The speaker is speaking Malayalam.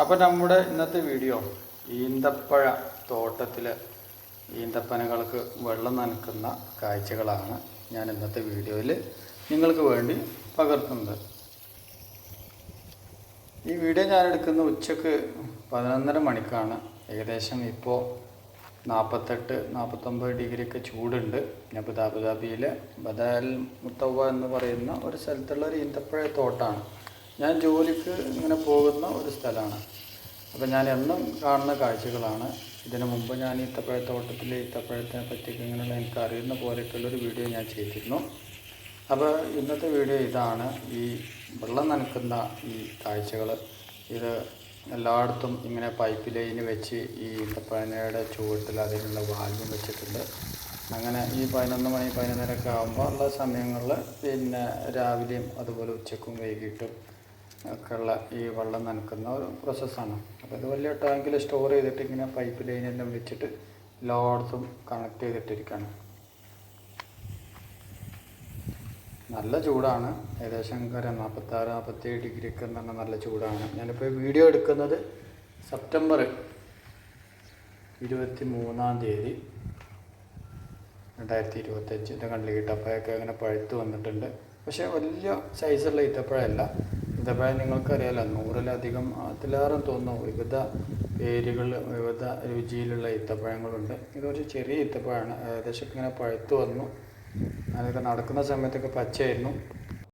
അപ്പോൾ നമ്മുടെ ഇന്നത്തെ വീഡിയോ ഈന്തപ്പഴ തോട്ടത്തിൽ ഈന്തപ്പനകൾക്ക് വെള്ളം നനക്കുന്ന കാഴ്ചകളാണ് ഞാൻ ഇന്നത്തെ വീഡിയോയിൽ നിങ്ങൾക്ക് വേണ്ടി പകർത്തുന്നത്. ഈ വീഡിയോ ഞാൻ എടുക്കുന്ന ഉച്ചയ്ക്ക് പതിനൊന്നര മണിക്കാണ്. ഏകദേശം ഇപ്പോൾ നാൽപ്പത്തെട്ട് നാൽപ്പത്തൊമ്പത് ഡിഗ്രിയൊക്കെ ചൂടുണ്ട്. ഞാൻ ഇപ്പോൾ അബുദാബിയിലെ ബദാൽ മുത്തവ എന്ന് പറയുന്ന ഒരു സ്ഥലത്തുള്ള ഒരു ഈന്തപ്പഴ തോട്ടമാണ് ഞാൻ ജോലിക്ക് ഇങ്ങനെ പോകുന്ന ഒരു സ്ഥലമാണ്. അപ്പോൾ ഞാൻ എന്നും കാണുന്ന കാഴ്ചകളാണ്. ഇതിനു മുമ്പ് ഞാൻ ഈത്തപ്പഴ തോട്ടത്തിൽ ഈത്തപ്പഴത്തിനെ പറ്റിയൊക്കെ ഇങ്ങനെയുള്ള എനിക്ക് അറിയുന്ന പോലെയൊക്കെയുള്ളൊരു വീഡിയോ ഞാൻ ചെയ്തിരുന്നു. അപ്പോൾ ഇന്നത്തെ വീഡിയോ ഇതാണ്. ഈ വെള്ളം നനക്കുന്ന ഈ കാഴ്ചകൾ ഇത് എല്ലായിടത്തും ഇങ്ങനെ പൈപ്പ് ലൈൻ വെച്ച് ഈ ഈത്തപ്പഴനയുടെ ചുവട്ടിൽ അതിനുള്ള വാല്യം വെച്ചിട്ടുണ്ട്. അങ്ങനെ ഈ പതിനൊന്ന് മണി പതിനൊന്നരയൊക്കെ ആകുമ്പോൾ ഉള്ള സമയങ്ങളിൽ പിന്നെ രാവിലെയും അതുപോലെ ഉച്ചക്കും വൈകിട്ടും ഒക്കെ ഉള്ള ഈ വെള്ളം നനക്കുന്ന ഒരു പ്രോസസ്സാണ് അപ്പോൾ ഇത് വലിയ ടാങ്കിൽ സ്റ്റോർ ചെയ്തിട്ട് ഇങ്ങനെ പൈപ്പ് ലൈനെല്ലാം വെച്ചിട്ട് എല്ലായിടത്തും കണക്ട് ചെയ്തിട്ടിരിക്കുകയാണ് നല്ല ചൂടാണ്. ഏകദേശം ഒരു നാൽപ്പത്താറ് നാൽപ്പത്തേഴ് ഡിഗ്രി ഒക്കെ എന്ന് പറഞ്ഞാൽ നല്ല ചൂടാണ്. ഞാനിപ്പോൾ വീഡിയോ എടുക്കുന്നത് സെപ്റ്റംബർ ഇരുപത്തി മൂന്നാം തീയതി രണ്ടായിരത്തി ഇരുപത്തഞ്ച് ഇത് കണ്ടില്ല ഈത്തപ്പഴമൊക്കെ അങ്ങനെ പഴുത്ത് വന്നിട്ടുണ്ട്. പക്ഷേ വലിയ സൈസുള്ള ഈത്തപ്പഴമല്ല. ഈത്തപ്പഴം നിങ്ങൾക്കറിയാലോ നൂറിലധികം അതിലേറെ തോന്നുന്നു വിവിധ പേരുകൾ വിവിധ രുചിയിലുള്ള ഈത്തപ്പഴങ്ങളുണ്ട്. ഇതൊരു ചെറിയ ഈത്തപ്പഴമാണ് ഏകദേശം ഇങ്ങനെ പഴുത്ത് വന്നു. ഞാനൊക്കെ നടക്കുന്ന സമയത്തൊക്കെ പച്ചയായിരുന്നു.